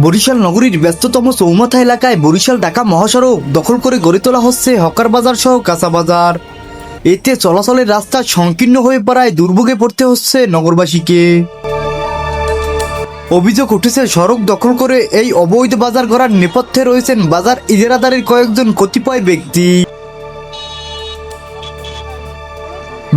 বরিশাল নগরীর ব্যস্ততম চৌমাথা এলাকায় বরিশাল ঢাকা মহাসড়ক দখল করে গড়ে তোলা হচ্ছে হকার বাজার সহ কাঁচা বাজার। এতে চলাচলের রাস্তা সংকীর্ণ হয়ে পড়ায় দুর্ভোগে পড়তে হচ্ছে নগরবাসীকে। অভিযোগ উঠেছে, সড়ক দখল করে এই অবৈধ বাজার করার নেপথ্যে রয়েছেন বাজার ইজারাদারের কয়েকজন কতিপয় ব্যক্তি।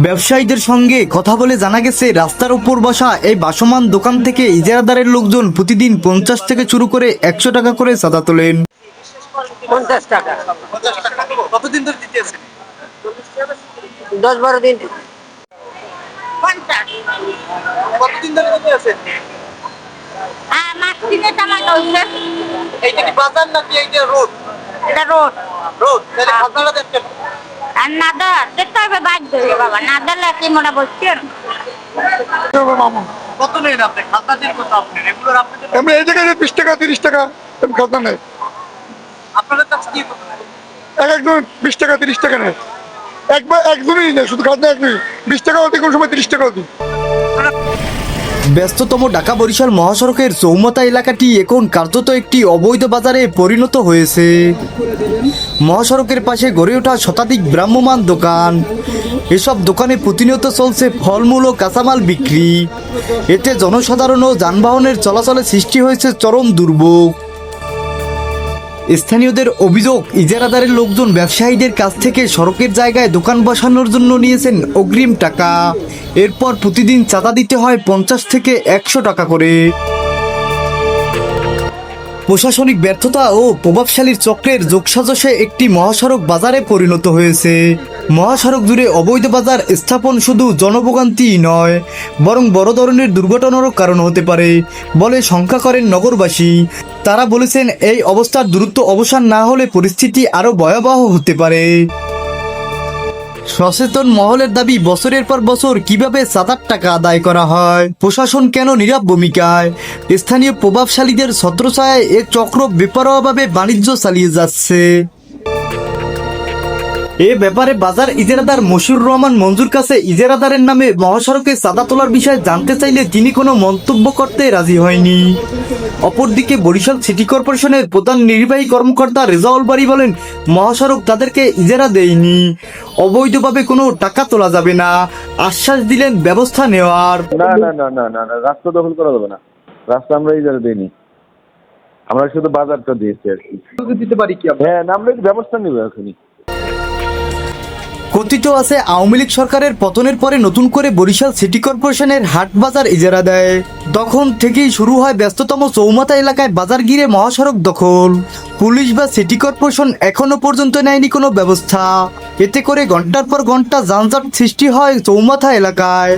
ব্যবসায়ীদের সঙ্গে কথা বলে জানা গেছে রাস্তার উপর বসা এই বাসমান দোকান থেকে ইজারাদারের লোকজন প্রতিদিন পঞ্চাশ থেকে শুরু করে একশো টাকা করে চাঁদা তোলেন। পঞ্চাশ টাকা। কতদিন ধরে দিতে আছেন? দশ বারো দিন কতদিন ধরে দিতে আছেন? মাছ কিনে টামাটো হচ্ছে এইটা কি বাজার নাকি এইটা রোড? এটা রোড। রোড। তাহলে খাজনাটা দেখছেন আর নাদা দেখতে হবে হয়ে বাবা। না দিলে কি। মনে বলছেন কত নেন আপনি? খাজনা দিন আপনি? রেগুলার আপনাদের আমরা এই জায়গায় বিশ টাকা তিরিশ টাকা এরকম খাজনা নেই। আপনাদের কাছে কি এক একজন বিশ টাকা তিরিশ টাকা নেয় একবার একজনই নেই শুধু খাজনা একজনই। বিশ কোনো সময় তিরিশ টাকা হতে ব্যস্ততম ঢাকা বরিশাল মহাসড়কের চৌমতা এলাকাটি এখন কার্যত একটি অবৈধ বাজারে পরিণত হয়েছে। মহাসড়কের পাশে গড়ে ওঠা শতাধিক ভ্রাম্যমান দোকান। এসব দোকানে প্রতিনিয়ত চলছে ফলমূল ও কাঁচামাল বিক্রি। এতে জনসাধারণ ও যানবাহনের চলাচলে সৃষ্টি হয়েছে চরম দুর্ভোগ। স্থানীয়দের অভিযোগ, ইজারাদারের লোকজন ব্যবসায়ীদের কাছ থেকে সড়কের জায়গায় দোকান বসানোর জন্য নিয়েছেন অগ্রিম টাকা। এরপর প্রতিদিন চাঁদা দিতে হয় পঞ্চাশ থেকে একশো টাকা করে। প্রশাসনিক ব্যর্থতা ও প্রভাবশালীর চক্রের যোগসাজশে একটি মহাসড়ক বাজারে পরিণত হয়েছে। মহাসড়ক জুড়ে অবৈধ বাজার স্থাপন শুধু জনভোগান্তি নয়, বরং বড় ধরনের দুর্ঘটনারও কারণ হতে পারে বলে শঙ্কা করেন নগরবাসী। তারা বলেছেন, এই অবস্থার দ্রুত অবসান না হলে পরিস্থিতি আরও ভয়াবহ হতে পারে। সচেতন মহলের দাবি, বছরের পর বছর কীভাবে সাতার টাকা আদায় করা হয়? প্রশাসন কেন নীরব ভূমিকায়? স্থানীয় প্রভাবশালীদের ছত্রছায়ায় এ চক্র বেপরোয়াভাবে বাণিজ্য চালিয়ে যাচ্ছে। এ ব্যাপারে বাজার ইজারাদার মশিউর রহমান মঞ্জুর কাছে ইজারাদারের নামে মহাসড়কে চাঁদা তোলার বিষয়ে জানতে চাইলে তিনি কোনো মন্তব্য করতে রাজি হয়নি। অপরদিকে বরিশাল সিটি কর্পোরেশনের প্রধান নির্বাহী কর্মকর্তা রেজাউল বাড়ি বলেন মহাসড়ক তাদেরকে ইজারা দেয়নি। অবৈধভাবে কোনো টাকা তোলা যাবে না। আশ্বাস দিলেন ব্যবস্থা নেওয়ার। না না না না না না রাস্তা দখল করা যাবে না। রাস্তা আমরা ইজারা দিইনি। আমরা শুধু বাজারটা দিয়েছি আর কি। দিতে পারি কি হ্যাঁ না, আমরা একটু ব্যবস্থা নিব এখনই। কথিত আছে, আওয়ামী লীগ সরকারের পতনের পরে নতুন করে বরিশাল সিটি কর্পোরেশনের হাট বাজার ইজারা দেয়। তখন থেকেই শুরু হয় ব্যস্ততম চৌমাথা এলাকায় বাজার গিরে মহাসড়ক দখল। পুলিশ বা সিটি কর্পোরেশন এখনও পর্যন্ত নেয়নি কোনো ব্যবস্থা। এতে করে ঘণ্টার পর ঘণ্টা যানজট সৃষ্টি হয় চৌমাথা এলাকায়।